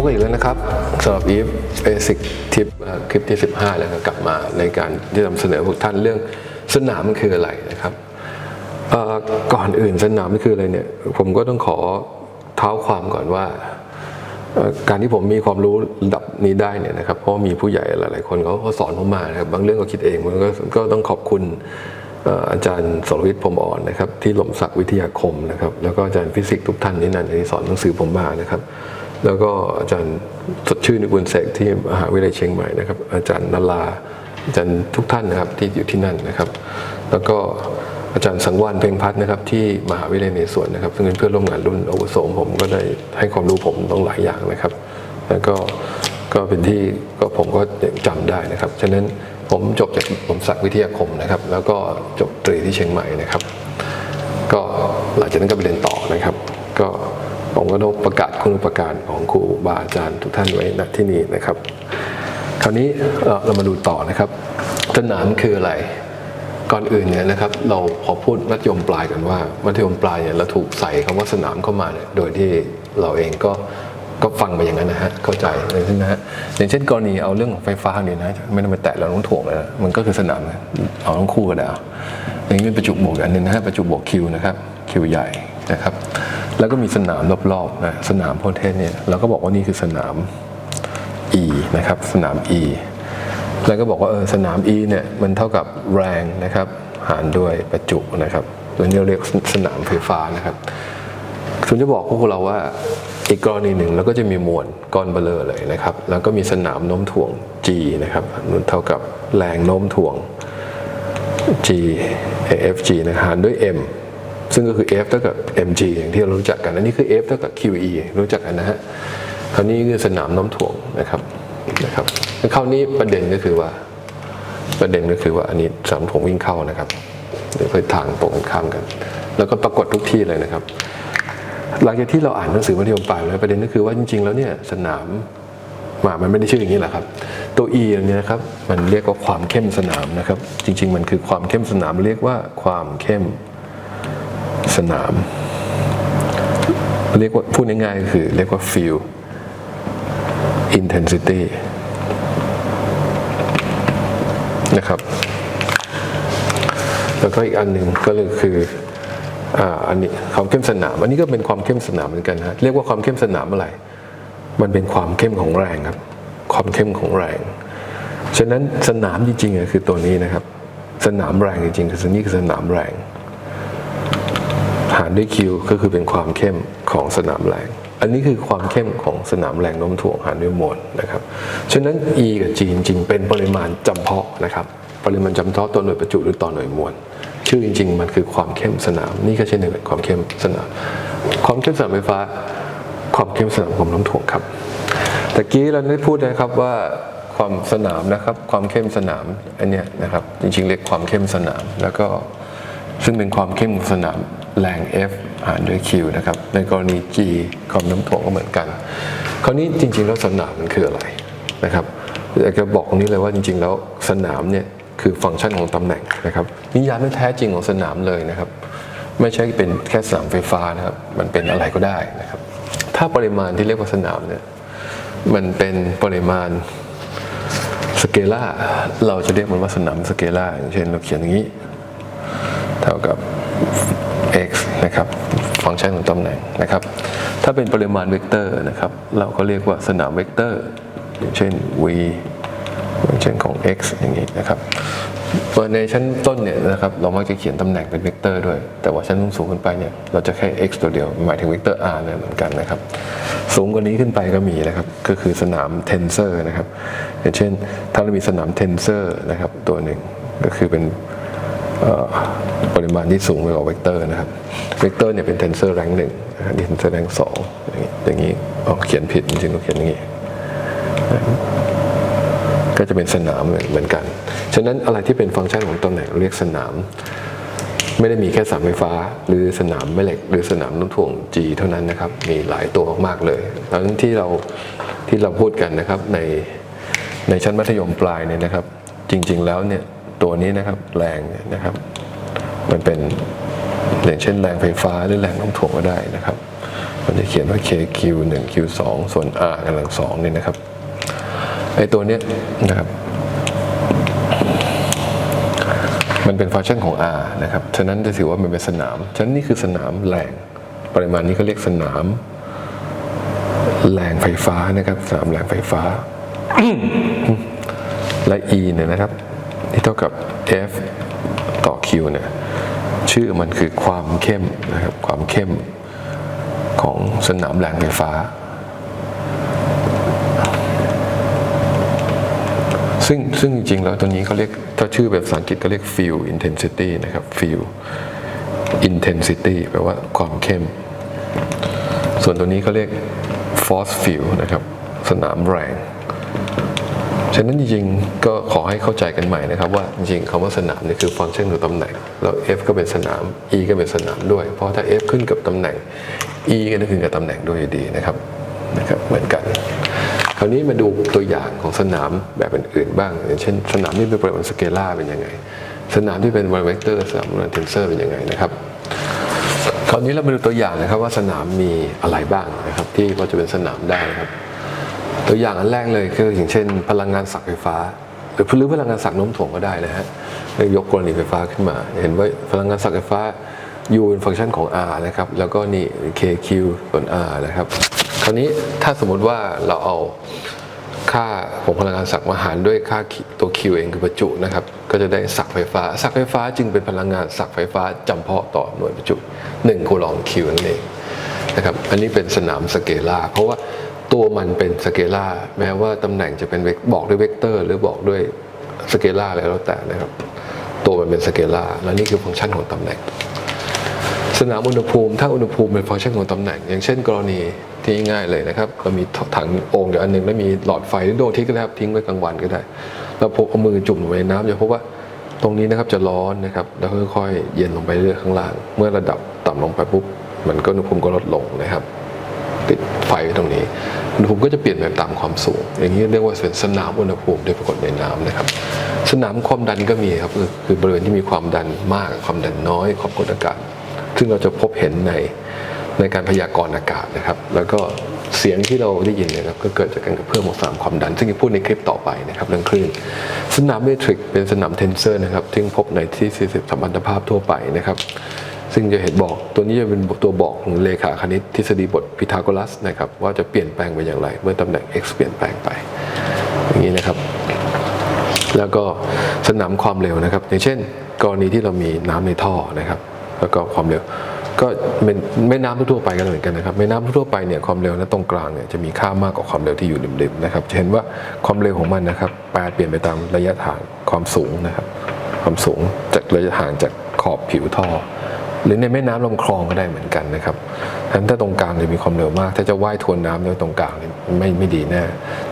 บกันอีกแล้วนะครับสำหรับ Eve Basic Tip อ่าคลิปที่ 15 แล้วก็กลับมาในการที่นำเสนอพวกท่านเรื่องสนามมันคืออะไรนะครับก่อนอื่นสนามมันคืออะไรเนี่ยผมก็ต้องขอเท้าความก่อนว่า การที่ผมมีความรู้ระดับนี้ได้เนี่ยนะครับเพราะมีผู้ใหญ่หลายๆคนเขาก็สอนผมมานะครับบางเรื่องก็คิดเองมันก็ก็ต้องขอบคุณอาจารย์สรวิทย์พรมอ่อนนะครับที่หล่มศักดิ์วิทยาคมนะครับแล้วก็อาจารย์ฟิสิกส์ทุกท่านที่นั่นที่สอนหนังสือผมมานะครับ แล้วก็อาจารย์สดชื่นในบุญเสกที่มหาวิทยาลัยเชียงใหม่นะครับ อาจารย์นาราอาจารย์ทุกท่านนะครับที่อยู่ที่นั่นนะครับ แล้วก็อาจารย์สังวานเพ่งพัฒนะครับที่มหาวิทยาลัยในสวนนะครับ ซึ่งเป็นเพื่อนร่วมงานรุ่นอาวุโสผมก็ได้ให้ความรู้ผมต้องหลายอย่างนะครับ แล้วก็ก็เป็นที่ก็ผมก็ยังจำได้นะครับ ฉะนั้นผมจบจากผมศักวิทยาคมนะครับ แล้วก็จบตรีที่เชียงใหม่นะครับ ก็หลังจากนั้นก็ไปเรียนต่อนะครับ ก็ ผมก็ต้องประกาศคุณอุปการของครูบาอาจารย์ทุกท่านไว้ณที่นี่นะครับ คราวนี้เรามาดูต่อนะครับสนามคืออะไรก่อนอื่นเนี่ยนะครับเราขอพูดมัธยมปลายกันว่า มัธยมปลายเนี่ยเราถูกใส่คำว่าสนามเข้ามาเนี่ยโดยที่เราเองก็ก็ฟังไปอย่างนั้นนะฮะเข้าใจอย่างเช่นนะฮะอย่างเช่นกรณีเอาเรื่องของไฟฟ้าเนี่ยนะไม่ต้องไปแตะเราต้องถ่วงเลยนะมันก็คือสนามเอาทั้งคู่ก็ได้เอาอย่างนี้เป็นประจุบวกอันหนึงนะฮะประจุบวกคิวนะครับคิวใหญ่นะครับ แล้วก็มีสนามรอบๆนะสนามพวกเทศเนี่ยเราก็บอกว่านี่คือสนาม E นะครับสนาม E แล้วก็บอกว่าเออสนาม E เนี่ยมันเท่ากับแรงนะครับหารด้วยประจุนะครับตัวนี้เรียกสนามไฟฟ้านะครับผมจะบอกพวกเราว่าอีกกรณีหนึ่งเราก็จะมีมวลก้อนเบลอเลยนะครับ แล้วก็มีสนามโน้มถ่วง G นะครับมันเท่ากับแรงโน้มถ่วง G AFG นะหารด้วย M ซึ่งก็คือ F เท่ากับ mg อย่างที่เรารู้จักกัน อันนี้คือ F เท่ากับ QE รู้จักกันนะฮะ คราวนี้คือสนามน้มถ่วงนะครับนะครับคราวนี้ประเด็นก็คือว่า ประเด็นก็คือว่าอันนี้สนามถ่วงวิ่งเข้านะครับเดี๋ยวไปทางตรงกันข้ามกัน แล้วก็ปรากฏทุกที่เลยนะครับ หลังจากที่เราอ่านหนังสือมัธยมปลายแล้วประเด็นก็คือว่าจริง ๆ แล้วเนี่ยสนามมามันไม่ได้ชื่ออย่างนี้แหละครับ ตัว E อันเนี้ยนะครับ มันเรียกว่าความเข้มสนามนะครับ จริง ๆ มันคือความเข้มสนามเรียกว่าความเข้ม สนาม เรียกว่าพูดง่ายๆก็คือ เรียกว่า field intensity นะครับ แล้วก็อีกอันหนึ่งก็เลยคืออ่าอันนี้ความเข้มสนาม อันนี้ก็เป็นความเข้มสนามเหมือนกันฮะเรียกว่าความเข้มสนามอะไร มันเป็นความเข้มของแรงครับ ความเข้มของแรง ฉะนั้นสนามจริงๆคือตัวนี้นะครับ สนามแรงจริงๆคือนี่คือสนามแรง หารด้วยคิวก็คือเป็นความเข้มของสนามแรง อันนี้คือความเข้มของสนามแรงโน้มถ่วงหารด้วยมวลนะครับ ฉะนั้น E กับ G จริงๆ เป็นปริมาณจำเพาะนะครับ ปริมาณจำเพาะต่อหน่วยประจุหรือต่อหน่วยมวล ชื่อจริง ๆ มันคือความเข้มสนาม นี่ก็เช่นเดียวกันความเข้มสนาม ความเข้มสนามไฟฟ้า ความเข้มสนามความโน้มถ่วงครับตะกี้เราได้พูดนะครับว่าความสนามนะครับ ความเข้มสนามอันเนี้ยนะครับ จริงๆ เรียกความเข้มสนามแล้วก็ซึ่งเป็นความเข้มของสนาม แรง F หารด้วย Q นะครับ ในกรณี G ความน้ำถ่วงก็เหมือนกัน คราวนี้จริง ๆ แล้วสนามมันคืออะไรนะครับอยากจะบอกตรงนี้เลยว่าจริง ๆ แล้วสนามเนี่ยคือฟังก์ชันของตำแหน่งนะครับนิยามที่แท้จริงของสนามเลยนะครับ ไม่ใช่เป็นแค่สนามไฟฟ้านะครับ มันเป็นอะไรก็ได้นะครับ ถ้าปริมาณที่เรียกว่าสนามเนี่ยมันเป็นปริมาณสเกล่าเราจะเรียกมันว่าสนามสเกล่าอย่างเช่นเราเขียนอย่างนี้ เท่ากับ x นะครับฟังก์ชันของตำแหน่งนะครับ ถ้าเป็นปริมาณเวกเตอร์นะครับ เราก็เรียกว่าสนามเวกเตอร์อย่างเช่น v อย่างเช่นของ x อย่างนี้นะครับในชั้นต้นเนี่ยนะครับเรามักจะเขียนตำแหน่งเป็นเวกเตอร์ด้วย แต่ว่าชั้นสูงขึ้นไปเนี่ยเราจะแค่ x ตัวเดียวหมายถึงเวกเตอร์ r เนี่ยเหมือนกันนะครับ สูงกว่านี้ขึ้นไปก็มีนะครับ ก็คือสนามเทนเซอร์นะครับ อย่างเช่น ถ้าเรามีสนามเทนเซอร์นะครับตัวหนึ่งก็คือเป็น ปริมาณที่สูงไปกว่าเวกเตอร์นะครับ เวกเตอร์เนี่ยเป็นเทนเซอร์แรงหนึ่งนี่เทนเซอร์แรงสองอย่างนี้อย่างนี้อ๋อเขียนผิดจริงๆต้องเขียนอย่างนี้ ก็จะเป็นสนามเหมือนกัน ฉะนั้นอะไรที่เป็นฟังก์ชันของตำแหน่งเรียกสนาม ไม่ได้มีแค่สามไฟฟ้า หรือสนามแม่เหล็ก หรือสนามน้ำถ่วง G เท่านั้นนะครับ มีหลายตัวมากๆเลยดังนั้นที่เราที่เราพูดกันนะครับในในชั้นมัธยมปลายเนี่ยนะครับ จริง ๆ แล้วเนี่ย ตัวนี้นะครับแรงนะครับ มันเป็นอย่างเช่นแรงไฟฟ้าหรือแรงโน้มถ่วงก็ได้นะครับเพเขาจะเขียนว่า KQ 1 Q 2ส่วน R กำลังสองนี่นะครับไอตัวนี้นะครับ มันเป็นฟังก์ชันของ R นะครับ ฉะนั้นจะถือว่ามันเป็นสนาม ฉะนั้นนี่คือสนามแรง ปริมาณนี้เขาเรียกสนาม แรงไฟฟ้านะครับ สนามแรงไฟฟ้า และ E เนี่ยนะครับ ที่เท่ากับ F ต่อ Q เนี่ยชื่อมันคือความเข้มนะครับความเข้มของสนามแรงไฟฟ้า ซึ่งซึ่งจริงๆ แล้วตัวนี้เขาเรียกถ้าชื่อแบบภาษาอังกฤษก็เรียก field intensity นะครับ field intensity แปลว่าความเข้ม ส่วนตัวนี้เขาเรียก force field นะครับ สนามแรง ฉะนั้นจริงๆก็ขอให้เข้าใจกันใหม่นะครับว่าจริงๆคำว่าสนามนี่คือฟังก์ชันของตำแหน่ง แล้ว F ก็เป็นสนาม E ก็เป็นสนามด้วย เพราะถ้า F ขึ้นกับตำแหน่ง E ก็จะขึ้นกับตำแหน่งด้วยดีนะครับนะครับเหมือนกัน คราวนี้มาดูตัวอย่างของสนามแบบอื่นๆบ้างอย่างเช่น สนามที่เป็นปริมาณสเกลาร์เป็นยังไง สนามที่เป็นบริเวกเตอร์สนามบริเวณเทนเซอร์เป็นยังไงนะครับคราวนี้เรามาดูตัวอย่างนะครับว่าสนามมีอะไรบ้างนะครับที่พอจะเป็นสนามได้นะครับ ตัวอย่างอันแรกเลยคืออย่างเช่น พลังงานสักไฟฟ้า หรือหรือพลังงานสักโน้มถ่วงก็ได้นะฮะยกกรณีไฟฟ้าขึ้นมา เห็นว่าพลังงานสักไฟฟ้า U เป็นฟังก์ชันของ R นะครับ แล้วก็นี่ KQ ส่วน R นะครับ คราวนี้ถ้าสมมติว่าเราเอาค่าของพลังงานสักมาหารด้วยค่าตัว Q เองคือประจุนะครับ ก็จะได้สักไฟฟ้า สักไฟฟ้าจึงเป็นพลังงานสักไฟฟ้าจำเพาะต่อหน่วยประจุ1คูลอม Q นั่นเองนะครับ อันนี้เป็นสนามสเกลาร์เพราะว่า ตัวมันเป็นสเกลาแม้ว่าตำแหน่งจะเป็นบอกด้วยเวกเตอร์ หรือบอกด้วยสเกลาอะไรแล้วแต่นะครับ ตัวมันเป็นสเกลาและนี่คือฟังก์ชันของตำแหน่ง สนามอุณหภูมิถ้าอุณหภูมิเป็นฟังก์ชันของตำแหน่ง อย่างเช่น กรณีที่ง่ายเลยนะครับเรามีถังโอ่งอยู่อันหนึ่งแล้วมีหลอดไฟหรือดวงอาทิตย์ก็ได้ครับทิ้งไว้กลางวันก็ได้แล้วพกเอามือจุ่มลงไปในน้ำจะพบว่าตรงนี้นะครับจะร้อนนะครับแล้วค่อยๆเย็นลงไปเรื่อยข้างล่าง เมื่อระดับต่ำลงไปปุ๊บมันก็อุณหภูมิก็ลดลงนะครับ ติดไฟตรงนี้อุณหภูมิก็จะเปลี่ยนไปตามความสูง อย่างนี้เรียกว่าเป็นสนามอุณหภูมิโดยปรากฏในน้ำนะครับ สนามความดันก็มีครับคือบริเวณที่มีความดันมากความดันน้อยความกดอากาศ ซึ่งเราจะพบเห็นในในการพยากรณ์อากาศนะครับ แล้วก็เสียงที่เราได้ยินเนยครับก็เกิดจากการกระเพื่อมของสนามความดัน ซึ่งจะพูดในคลิปต่อไปนะครับเรื่องคลื่น สนามเมทริกเป็นสนามเทนเซอร์นะครับที่พบในที่40สัมพันธภาพทั่วไปนะครับ ซึ่งจะเห็นบอกตัวนี้จะเป็นตัวบอกของเลขาคณิตทฤษฎีบทพีทาโกรัสนะครับว่าจะเปลี่ยนแปลงไปอย่างไร เมื่อตำแหน่ง x เปลี่ยนแปลงไป อย่างนี้นะครับ แล้วก็สนามความเร็วนะครับ อย่างเช่น กรณีที่เรามีน้ำในท่อนะครับ แล้วก็ความเร็ว ก็เป็นแม่น้ำทั่วไปกันเหมือนกันนะครับแม่น้ำทั่วไปเนี่ยความเร็วนะตรงกลางเนี่ยจะมีค่ามากกว่าความเร็วที่อยู่ริมๆนะครับจะเห็นว่าความเร็วของมันนะครับแปรเปลี่ยนไปตามระยะทางความสูงนะครับ ความสูงจากระยะทางจากขอบผิวท่อ หรือในแม่น้ำลำคลองก็ได้เหมือนกันนะครับฉะนั้นถ้าตรงกลางเลยมีความเร็วมาก ถ้าจะว่ายทวนน้ำเนี่ยตรงกลางนี่ไม่ไม่ดีแน่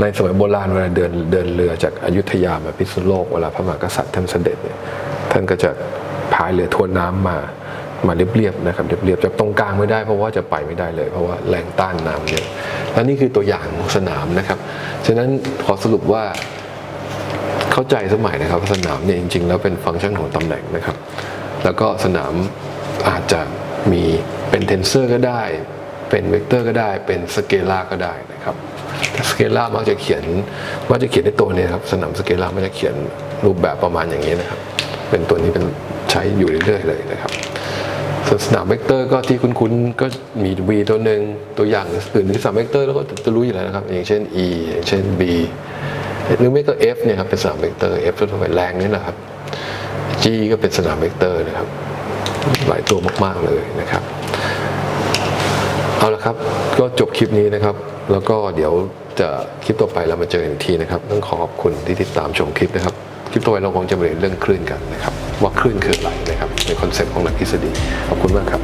ในสมัยโบราณเวลาเดินเดินเรือจากอยุธยามาพิษณุโลกเวลาพระมหากษัตริย์ท่านเสด็จเนี่ยท่านก็จะพายเรือทวนน้ำมามาเรียบๆนะครับเรียบๆจากตรงกลางไม่ได้เพราะว่าจะไปไม่ได้เลย เพราะว่าแรงต้านน้ำเยอะและนี่คือตัวอย่างสนามนะครับ ฉะนั้นขอสรุปว่าเข้าใจสมัยนะครับสนามเนี่ยจริง ๆ แล้วเป็นฟังก์ชันของตำแหน่งนะครับ แล้วก็สนาม อาจจะมีเป็นเทนเซอร์ก็ได้ เป็นเวกเตอร์ก็ได้ เป็นสเกลาร์ก็ได้นะครับสเกลาร์มักจะเขียนมักจะเขียนในตัวนี้ครับสนามสเกลาร์มักจะเขียนรูปแบบประมาณอย่างนี้นะครับ เป็นตัวนี้เป็นใช้อยู่เรื่อยๆเลยนะครับส่วนสนามเวกเตอร์ก็ที่คุ้นๆก็มี V ตัวหนึ่งตัวอย่างอื่นที่สนามเวกเตอร์แล้วก็จะรู้อยู่แล้วนะครับ อย่างเช่น E อย่างเช่น B หรือไม่ก็ F เนี่ยครับเป็นสนามเวกเตอร์ F ตัวไปแรงนี่แหละครับ G ก็เป็นสนามเวกเตอร์นะครับ หลายตัวมาก ๆ เลยนะครับ เอาละครับ ก็จบคลิปนี้นะครับ แล้วก็เดี๋ยวจะคลิปต่อไปเรามาเจอกันอีกทีนะครับ ต้องขอขอบคุณที่ติดตามชมคลิปนะครับ คลิปต่อไปเราคงจะมาเรียนเรื่องคลื่นกันนะครับ ว่าคลื่นคืออะไรนะครับในคอนเซ็ปต์ของหลักทฤษฎีขอบคุณมากครับ